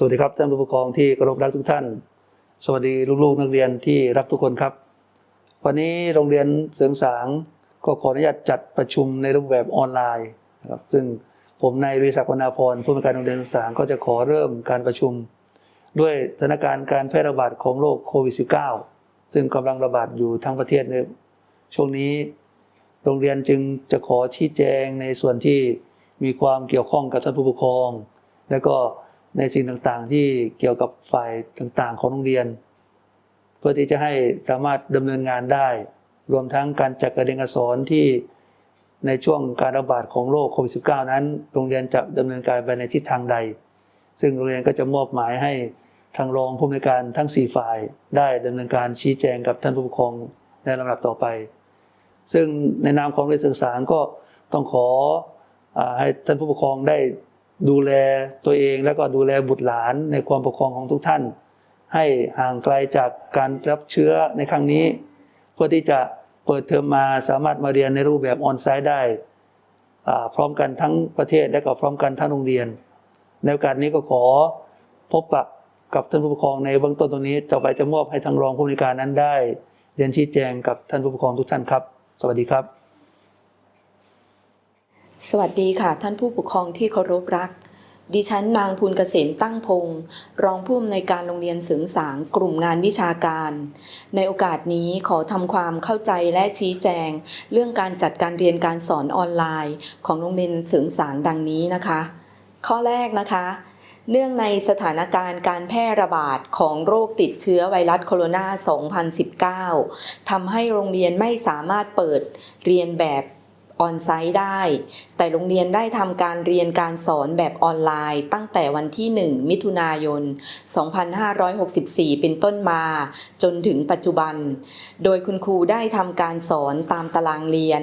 สวัสดีครับท่านผู้ปกครองที่เคารพรักทุกท่าน สวัสดีลูกๆนักเรียนที่รักทุกคนครับ วันนี้โรงเรียนเสริงสางก็ขออนุญาตจัดประชุมในรูปแบบออนไลน์นะครับซึ่งผมนายวิศักดิ์วรรณาพรผู้อำนวยการโรงเรียนเสริงสางก็จะขอเริ่มการประชุม ด้วยสถานการณ์การแพร่ระบาดของโรคโควิด -19 ซึ่งกำลังระบาดอยู่ทั้งประเทศในช่วงนี้ โรงเรียนจึงจะขอชี้แจงในส่วนที่มีความเกี่ยวข้องกับท่านผู้ปกครอง และก็ ในสิ่งต่างๆ ที่เกี่ยวกับฝ่ายต่างๆ ของโรงเรียน เพื่อที่จะให้สามารถดำเนินงานได้ รวมทั้งการจัดการเรียนการสอนที่ในช่วงการระบาดของโรคโควิด -19 นั้น โรงเรียนจะดำเนินการไปในทิศทางใด ซึ่งโรงเรียนก็จะมอบหมายให้ทางรองผู้อำนวยการทั้ง 4 ฝ่าย ได้ดำเนินการชี้แจงกับท่านผู้ปกครองในลำดับต่อไป ซึ่งในนามของเรียนศึกษาก็ต้องขออให้ท่านผู้ปกครองได้ ดูแลตัวเองแล้วก็ดูแลบุตรหลานในความปกครองของทุกท่าน ให้ห่างไกลจากการรับเชื้อในครั้งนี้ เพื่อที่จะเปิดเทอมมาสามารถมาเรียนในรูปแบบออนไซต์ได้พร้อมกันทั้งประเทศและก็พร้อมกันทั้งโรงเรียน ในโอกาสนี้ก็ขอพบปะกับท่านผู้ปกครองในเบื้องต้นตรงนี้ต่อไปจะมอบให้ทางรองผู้อำนการนั้นได้ เรียนชี้แจงกับท่านผู้ปกครองทุกท่านครับ สวัสดีครับ สวัสดีค่ะ ท่านผู้ปกครองที่เคารพรัก ดิฉันนางภูลเกษมตั้งพงศ์รองผู้อำนวยการโรงเรียนเสริงสางกลุ่มงานวิชาการ ในโอกาสนี้ขอทำความเข้าใจและชี้แจง เรื่องการจัดการเรียนการสอนออนไลน์ ของโรงเรียนเสริงสางดังนี้นะคะ ข้อแรกนะคะ เนื่องในสถานการณ์การแพร่ระบาดของโรคติดเชื้อไวรัสโคโรนา 2019ทำให้โรงเรียนไม่สามารถเปิดเรียนแบบ ออนไซต์ได้ แต่โรงเรียนได้ทำการเรียนการสอนแบบออนไลน์ ตั้งแต่วันที่ 1 มิถุนายน 2564 เป็นต้นมา จนถึงปัจจุบัน โดยคุณครูได้ทำการสอนตามตารางเรียน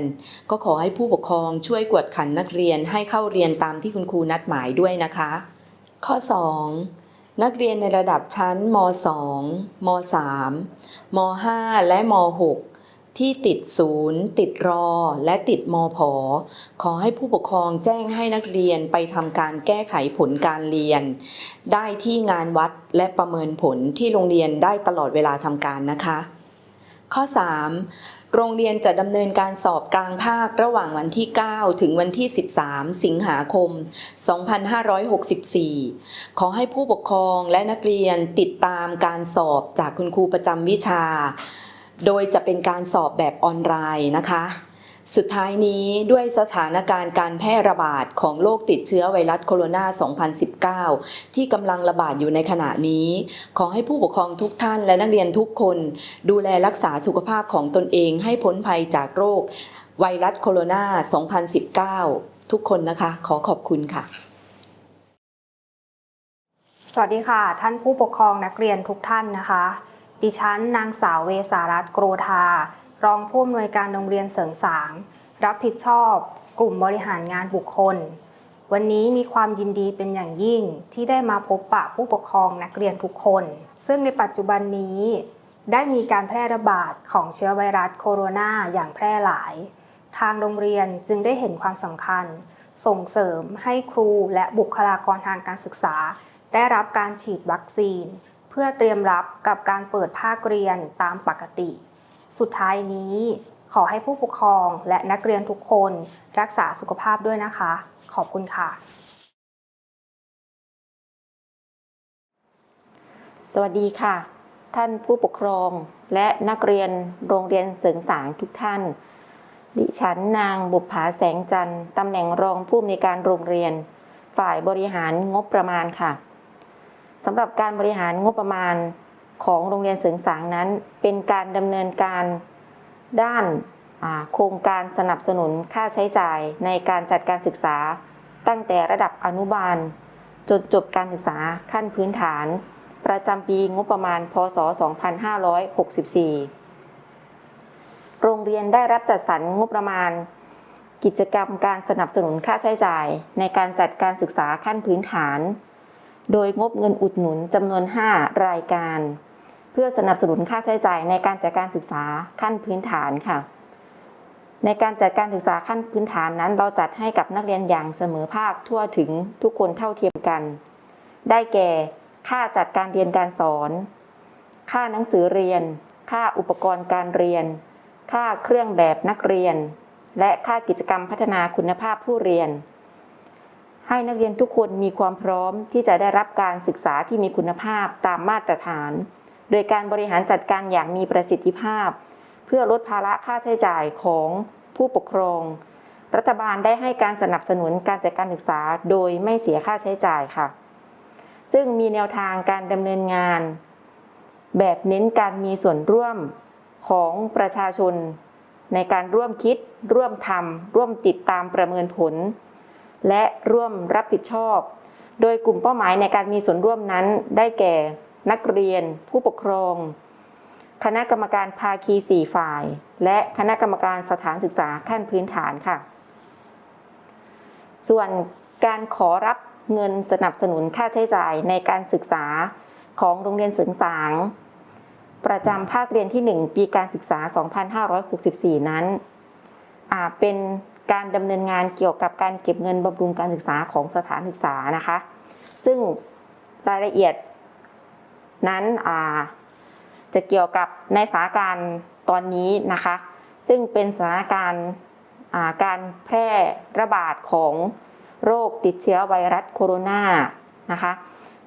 ก็ขอให้ผู้ปกครองช่วยกวดขันนักเรียนให้เข้าเรียนตามที่คุณครูนัดหมายด้วยนะคะ ข้อ 2นักเรียนในระดับชั้นม 2 ม 3 ม 5 และม 6 ที่ติดศูนย์ ติดรอ และติดมผขอให้ผู้ปกครองแจ้งให้นักเรียนไปทำการแก้ไขผลการเรียน ได้ที่งานวัดและประเมินผลที่โรงเรียนได้ตลอดเวลาทำการนะคะ ข้อ 3โรงเรียนจะดำเนินการสอบกลางภาคระหว่างวันที่ 9 ถึงวันที่ 13 สิงหาคม 2564 ขอให้ผู้ปกครองและนักเรียนติดตามการสอบจากคุณครูประจำวิชา โดยจะเป็นการสอบแบบออนไลน์นะคะ สุดท้ายนี้ด้วยสถานการณ์การแพร่ระบาดของโรคติดเชื้อไวรัสโคโรนา 2019 ที่กำลังระบาดอยู่ในขณะนี้ ขอให้ผู้ปกครองทุกท่านและนักเรียนทุกคน ดูแลรักษาสุขภาพของตนเองให้พ้นภัยจากโรคไวรัสโคโรนา 2019 ทุกคนนะคะ ขอขอบคุณค่ะ สวัสดีค่ะ ท่านผู้ปกครองนักเรียนทุกท่านนะคะ ดิฉันนางสาวเวสารัตโกรธารองผู้อำนวยการโรงเรียนเสริงสาง รับผิดชอบกลุ่มบริหารงานบุคคล วันนี้มีความยินดีเป็นอย่างยิ่งที่ได้มาพบปะผู้ปกครองนักเรียนทุกคน ซึ่งในปัจจุบันนี้ ได้มีการแพร่ระบาดของเชื้อไวรัสโคโรนาอย่างแพร่หลาย ทางโรงเรียนจึงได้เห็นความสำคัญ ส่งเสริมให้ครูและบุคลากรทางการศึกษา ได้รับการฉีดวัคซีน พื่อเตรียมรับกับการเปิดภาคเรียนตามปกติ สุดท้ายนี้ขอให้ผู้ปกครองและนักเรียนทุกคนรักษาสุขภาพด้วยนะคะ ขอบคุณค่ะ สวัสดีค่ะ ท่านผู้ปกครองและนักเรียนโรงเรียนเสริงสางทุกท่าน ดิฉันนางบุภาแสงจันทร์ตำแหน่งรองผู้อำนวยการโรงเรียน ฝ่ายบริหารงบประมาณค่ะ สำหรับการบริหารงบประมาณของโรงเรียนเสริงสางนั้น เป็นการดำเนินการด้านโครงการสนับสนุนค่าใช้จ่ายในการจัดการศึกษา ตั้งแต่ระดับอนุบาล จนจบการศึกษาขั้นพื้นฐาน ประจำปีงบประมาณ พศ 2564 โรงเรียนได้รับจัดสรรงบประมาณ กิจกรรมการสนับสนุนค่าใช้จ่าย ในการจัดการศึกษาขั้นพื้นฐาน โดยงบเงินอุดหนุนจำนวน 5 รายการ เพื่อสนับสนุนค่าใช้จ่ายในการจัดการศึกษาขั้นพื้นฐานค่ะ ในการจัดการศึกษาขั้นพื้นฐานนั้น เราจัดให้กับนักเรียนอย่างเสมอภาคทั่วถึงทุกคนเท่าเทียมกัน ได้แก่ ค่าจัดการเรียนการสอน ค่าหนังสือเรียน ค่าอุปกรณ์การเรียน ค่าเครื่องแบบนักเรียน และค่ากิจกรรมพัฒนาคุณภาพผู้เรียน ให้นักเรียนทุกคนมีความพร้อมที่จะได้รับการศึกษาที่มีคุณภาพตามมาตรฐาน โดยการบริหารจัดการอย่างมีประสิทธิภาพ เพื่อลดภาระค่าใช้จ่ายของผู้ปกครอง รัฐบาลได้ให้การสนับสนุนการจัดการศึกษาโดยไม่เสียค่าใช้จ่ายค่ะ ซึ่งมีแนวทางการดำเนินงาน แบบเน้นการมีส่วนร่วมของประชาชน ในการร่วมคิด ร่วมทำร่วมติดตามประเมินผล และร่วมรับผิดชอบ โดยกลุ่มเป้าหมายในการมีส่วนร่วมนั้นได้แก่ นักเรียน ผู้ปกครอง คณะกรรมการภาคี 4 ฝ่าย และคณะกรรมการสถานศึกษาขั้นพื้นฐานค่ะ ส่วนการขอรับเงินสนับสนุนค่าใช้จ่ายในการศึกษาของโรงเรียนเสริงสาง ประจำภาคเรียนที่ 1 ปีการศึกษา 2564 นั้นอ่าเป็น การดำเนินงานเกี่ยวกับการเก็บเงินบำรุงการศึกษาของสถานศึกษานะคะ ซึ่งรายละเอียดนั้นจะเกี่ยวกับในสถานการณ์ตอนนี้นะคะ ซึ่งเป็นสถานการณ์การแพร่ระบาดของโรคติดเชื้อไวรัสโคโรนานะคะ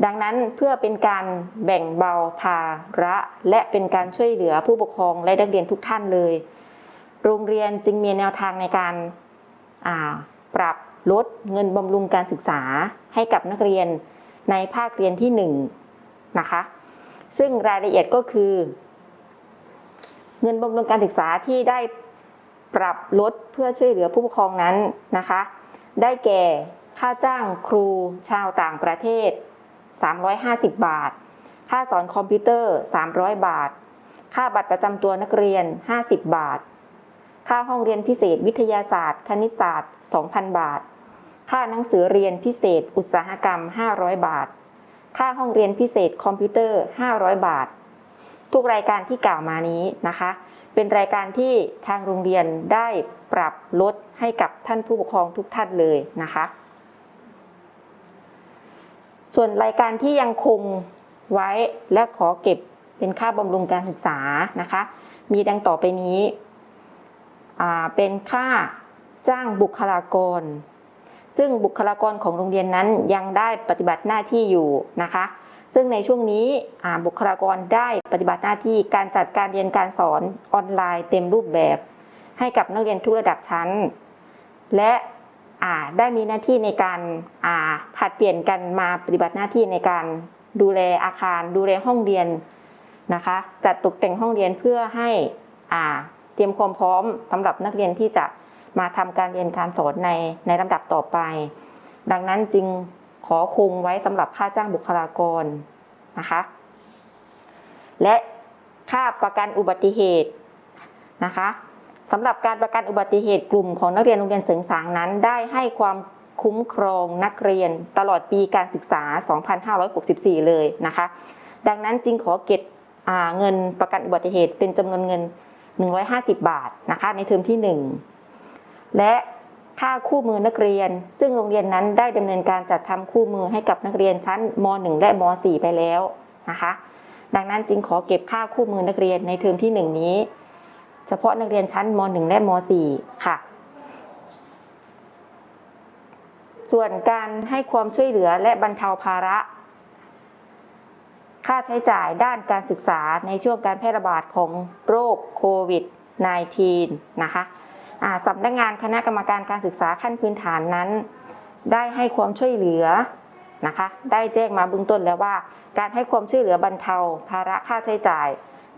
ดังนั้นเพื่อเป็นการแบ่งเบาภาระ และเป็นการช่วยเหลือผู้ปกครองและนักเรียนทุกท่านเลย โรงเรียนจึงมีแนวทางในการ ปรับลดเงินบำรุงการศึกษาให้กับนักเรียนในภาคเรียนที่1นงนะคะ ซึ่งรายละเอียดก็คือ เงินบำรุงการศึกษาที่ได้ปรับลดเพื่อช่วยเหลือผู้ปกครองนั้นนะคะ ได้แก่ค่าจ้างครูชาวต่างประเทศ 350 บาท ค่าสอนคอมพิวเตอร์ 300 บาท ค่าบัตรประจำตัวนักเรียน 50 บาท ค่าห้องเรียนพิเศษวิทยาศาสตร์ คณิตศาสตร์ 2,000 บาท ค่าหนังสือเรียนพิเศษ อุตสาหกรรม 500 บาท ค่าห้องเรียนพิเศษคอมพิวเตอร์ 500 บาท ทุกรายการที่กล่าวมานี้นะคะ เป็นรายการที่ทางโรงเรียนได้ปรับลดให้กับท่านผู้ปกครองทุกท่านเลยนะคะ ส่วนรายการที่ยังคงไว้และขอเก็บเป็นค่าบำรุงการศึกษานะคะ มีดังต่อไปนี้ เป็นค่าจ้างบุคลากร ซึ่งบุคลากรของโรงเรียนนั้นยังได้ปฏิบัติหน้าที่อยู่นะคะ ซึ่งในช่วงนี้บุคลากรได้ปฏิบัติหน้าที่การจัดการเรียนการสอนออนไลน์เต็มรูปแบบ ให้กับนักเรียนทุกระดับชั้น และได้มีหน้าที่ในการผัดเปลี่ยนกันมาปฏิบัติหน้าที่ในการดูแลอาคาร ดูแลห้องเรียนนะคะ จัดตกแต่งห้องเรียนเพื่อให้อา ตรียมความพร้อมสำหรับนักเรียนที่จะมาทำการเรียนการสอนในในลำดับต่อไป ดังนั้นจึงขอคงไว้สำหรับค่าจ้างบุคลากรนะคะ และค่าประกันอุบัติเหตุนะคะสำหรับการประกันอุบัติเหตุกลุ่มของนักเรียนโรงเรียนเสริงสางนั้น ได้ให้ความคุ้มครองนักเรียนตลอดปีการศึกษา 2564 เลยนะคะ ดังนั้นจึงขอเก็บเงินประกันอุบัติเหตุเป็นจำนวนเงิน 150 บาทนะคะในเทอมที่ 1 และค่าคู่มือนักเรียน ซึ่งโรงเรียนนั้นได้ดำเนินการจัดทำคู่มือให้กับนักเรียนชั้นม .1 และม .4 ไปแล้วนะคะ ดังนั้นจึงขอเก็บค่าคู่มือนักเรียนในเทอมที่ 1 นี้ เฉพาะนักเรียนชั้นม .1 และม .4 ค่ะ ส่วนการให้ความช่วยเหลือและบรรเทาภาระ ค่าใช้จ่ายด้านการศึกษาในช่วงการแพร่ระบาดของโรคโควิด -19 นะคะสำนักงานคณะกรรมการการศึกษาขั้นพื้นฐานนั้น ได้ให้ความช่วยเหลือนะคะ ได้แจ้งมาเบื้องต้นแล้วว่า การให้ความช่วยเหลือบรรเทาภาระค่าใช้จ่าย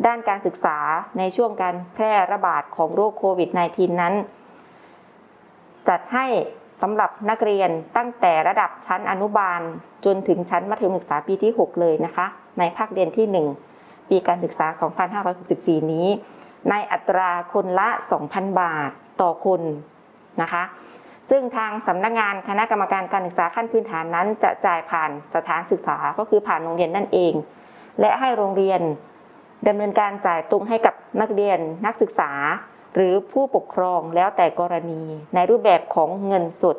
ด้านการศึกษาในช่วงการแพร่ระบาดของโรคโควิด -19 นั้น จัดให้ สำหรับนักเรียนตั้งแต่ระดับชั้นอนุบาล จนถึงชั้นมัธยมศึกษาปีที่ 6 เลยนะคะ ในภาคเรียนที่ 1 ปีการศึกษา 2564 นี้ ในอัตราคนละ 2,000 บาทต่อคนนะคะ ซึ่งทางสำนักงานคณะกรรมการการศึกษาขั้นพื้นฐานนั้น จะจ่ายผ่านสถานศึกษาก็คือผ่านโรงเรียนนั่นเอง และให้โรงเรียนดำเนินการจ่ายตรงให้กับนักเรียนนักศึกษา หรือผู้ปกครองแล้วแต่กรณี ในรูปแบบของเงินสด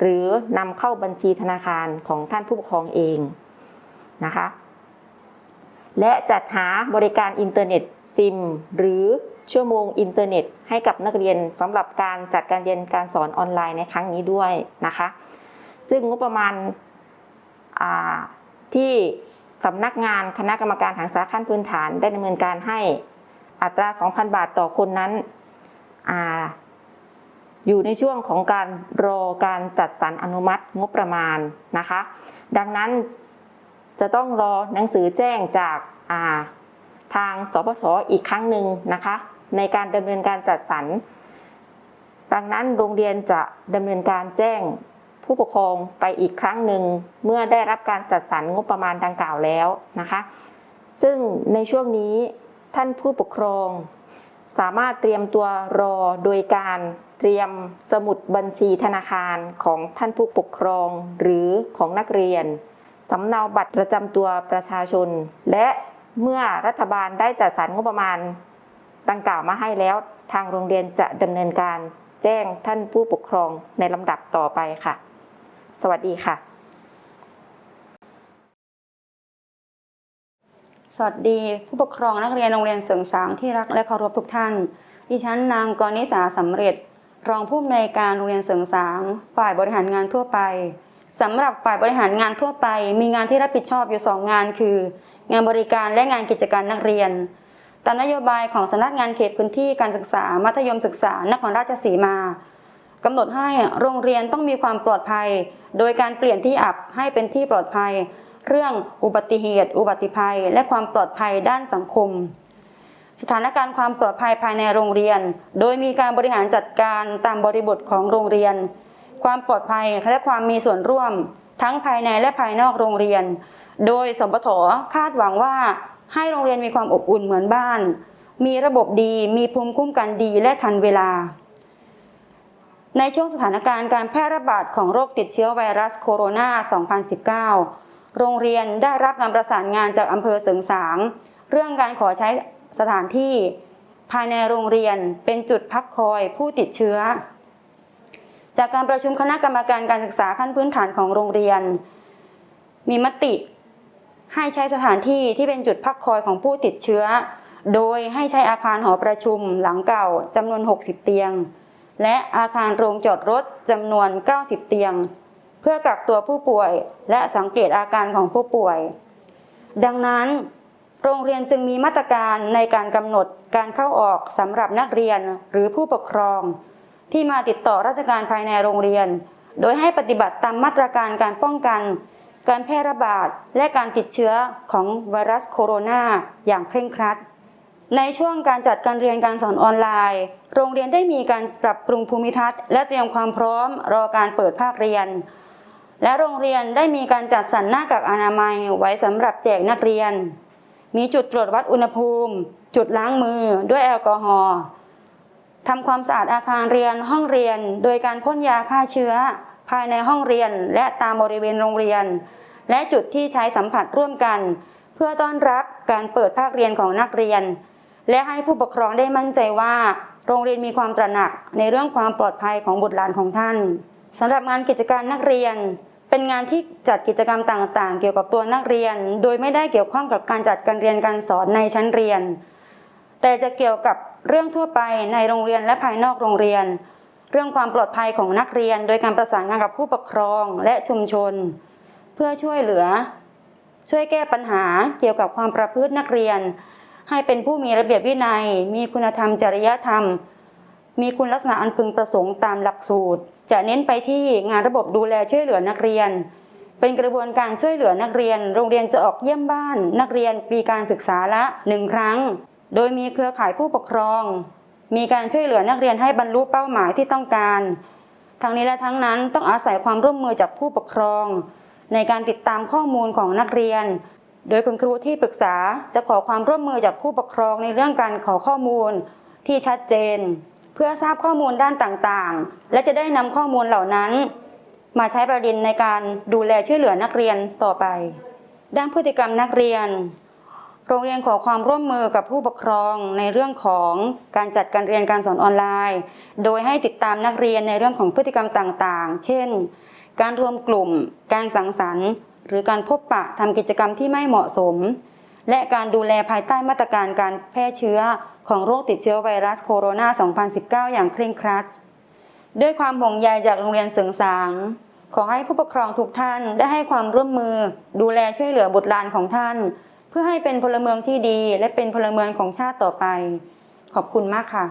หรือนำเข้าบัญชีธนาคารของท่านผู้ปกครองเองนะคะและจัดหาบริการอินเทอร์เน็ตซิม หรือชั่วโมงอินเทอร์เน็ต ให้กับนักเรียนสำหรับการจัดการเรียนการสอนออนไลน์ในครั้งนี้ด้วยนะคะ ซึ่งงบประมาณาที่สำนักงานคณะกรรมการทางสาขั้นพื้นฐานได้ดำเนินการให้อัตรา 2,000 บาทต่อคนนั้น อาอยู่ในช่วงของการรอการจัดสรรอนุมัติงบประมาณนะคะ ดังนั้นจะต้องรอหนังสือแจ้งจากาทางสพทอีกครั้งหนึ่งนะคะ ในการดำเนินการจัดสรร ดังนั้นโรงเรียนจะดำเนินการแจ้งผู้ปกครองไปอีกครั้งหนึ่งเมื่อได้รับการจัดสรรงบประมาณดังกล่าวแล้วนะคะ ซึ่งในช่วงนี้ท่านผู้ปกครอง สามารถเตรียมตัวรอโดยการเตรียมสมุดบัญชีธนาคารของท่านผู้ปกครอง หรือของนักเรียนสำเนาบัตรประจำตัวประชาชน และเมื่อรัฐบาลได้จัดสรรงบประมาณดังกล่าวมาให้แล้ว ทางโรงเรียนจะดำเนินการแจ้งท่านผู้ปกครองในลำดับต่อไปค่ะ สวัสดีค่ะ สวัสดีผู้ปกครองนักเรียนโรงเรียนเสริงสางที่รักและเคารพทุกท่าน ดิฉันนางกรณิสาสำเร็จ รองผู้อำนวยการโรงเรียนเสริงสาง ฝ่ายบริหารงานทั่วไปสำหรับฝ่ายบริหารงานทั่วไป มีงานที่รับผิดชอบอยู่ 2 งานคือ งานบริการและงานกิจการนักเรียน ตามนโยบายของสำนักงานเขตพื้นที่การศึกษา มัธยมศึกษานครราชสีมากำหนดให้โรงเรียนต้องมีความปลอดภัย โดยการเปลี่ยนที่อับให้เป็นที่ปลอดภัย เรื่องอุบัติเหตุ อุบัติภัย และความปลอดภัยด้านสังคม สถานการณ์ความปลอดภัยภายในโรงเรียน โดยมีการบริหารจัดการตามบริบทของโรงเรียน ความปลอดภัยและความมีส่วนร่วม ทั้งภายในและภายนอกโรงเรียน โดยสมปทคาดหวังว่าให้โรงเรียนมีความอบอุ่นเหมือนบ้าน มีระบบดี มีภูมิคุ้มกันดีและทันเวลา ในช่วงสถานการณ์การแพร่ระบาดของโรคติดเชื้อไวรัสโคโรนา 2019 โรงเรียนได้รับการประสานงานจากอำเภอเสริงสาง เรื่องการขอใช้สถานที่ ภายในโรงเรียนเป็นจุดพักคอยผู้ติดเชื้อ จากการประชุมคณะกรรมการการศึกษาขั้นพื้นฐานของโรงเรียน มีมติ ให้ใช้สถานที่ที่เป็นจุดพักคอยของผู้ติดเชื้อ โดยให้ใช้อาคารหอประชุมหลังเก่าจำนวน 60 เตียง และอาคารโรงจอดรถจำนวน 90 เตียง เพื่อกักตัวผู้ป่วยและสังเกตอาการของผู้ป่วย ดังนั้น โรงเรียนจึงมีมาตรการในการกำหนดการเข้าออกสำหรับนักเรียนหรือผู้ปกครอง ที่มาติดต่อราชการภายในโรงเรียน โดยให้ปฏิบัติตามมาตรการการป้องกัน การแพร่ระบาดและการติดเชื้อของไวรัสโคโรนาอย่างเคร่งครัดในช่วงการจัดการเรียนการสอนออนไลน์ โรงเรียนได้มีการปรับปรุงภูมิทัศน์ และเตรียมความพร้อมรอการเปิดภาคเรียน และโรงเรียนได้มีการจัดสรรหน้ากากอนามัยไว้สำหรับแจกนักเรียน มีจุดตรวจวัดอุณหภูมิ จุดล้างมือด้วยแอลกอฮอล์ทำความสะอาดอาคารเรียนห้องเรียน โดยการพ่นยาฆ่าเชื้อ ภายในห้องเรียนและตามบริเวณโรงเรียน และจุดที่ใช้สัมผัสร่วมกัน เพื่อต้อนรับการเปิดภาคเรียนของนักเรียน และให้ผู้ปกครองได้มั่นใจว่า โรงเรียนมีความตระหนักในเรื่องความปลอดภัยของบุตรหลานของท่านสำหรับงานกิจการนักเรียน เป็นงานที่จัดกิจกรรมต่างๆ เกี่ยวกับตัวนักเรียน โดยไม่ได้เกี่ยวข้องกับการจัดการเรียนการสอนในชั้นเรียน แต่จะเกี่ยวกับเรื่องทั่วไปในโรงเรียนและภายนอกโรงเรียน เรื่องความปลอดภัยของนักเรียน โดยการประสานงานกับผู้ปกครองและชุมชน เพื่อช่วยเหลือ ช่วยแก้ปัญหาเกี่ยวกับความประพฤตินักเรียน ให้เป็นผู้มีระเบียบวินัย มีคุณธรรมจริยธรรม มีคุณลักษณะอันพึงประสงค์ตามหลักสูตร จะเน้นไปที่งานระบบดูแลช่วยเหลือนักเรียน เป็นกระบวนการช่วยเหลือนักเรียน โรงเรียนจะออกเยี่ยมบ้าน นักเรียนปีการศึกษาละหนึ่งครั้ง โดยมีเครือข่ายผู้ปกครอง มีการช่วยเหลือนักเรียนให้บรรลุเป้าหมายที่ต้องการ ทั้งนี้และทั้งนั้นต้องอาศัยความร่วมมือจากผู้ปกครอง ในการติดตามข้อมูลของนักเรียน โดยคุณครูที่ปรึกษาจะขอความร่วมมือจากผู้ปกครองในเรื่องการขอข้อมูลที่ชัดเจน เพื่อทราบข้อมูลด้านต่างๆ และจะได้นำข้อมูลเหล่านั้น มาใช้ประเด็นในการดูแลช่วยเหลือนักเรียนต่อไป ด้านพฤติกรรมนักเรียน โรงเรียนขอความร่วมมือกับผู้ปกครองในเรื่องของการจัดการเรียนการสอนออนไลน์ โดยให้ติดตามนักเรียนในเรื่องของพฤติกรรมต่างๆ เช่น การรวมกลุ่ม การสังสรรค์ หรือการพบปะทำกิจกรรมที่ไม่เหมาะสม และการดูแลภายใต้มาตรการการแพร่เชื้อ ของโรคติดเชื้อไวรัสโคโรนา 2019 อย่างเคร่งครัด ด้วยความห่วงใยจากโรงเรียนเสริงสาง ขอให้ผู้ปกครองทุกท่านได้ให้ความร่วมมือ ดูแลช่วยเหลือบุตรหลานของท่าน เพื่อให้เป็นพลเมืองที่ดีและเป็นพลเมืองของชาติต่อไป ขอบคุณมากค่ะ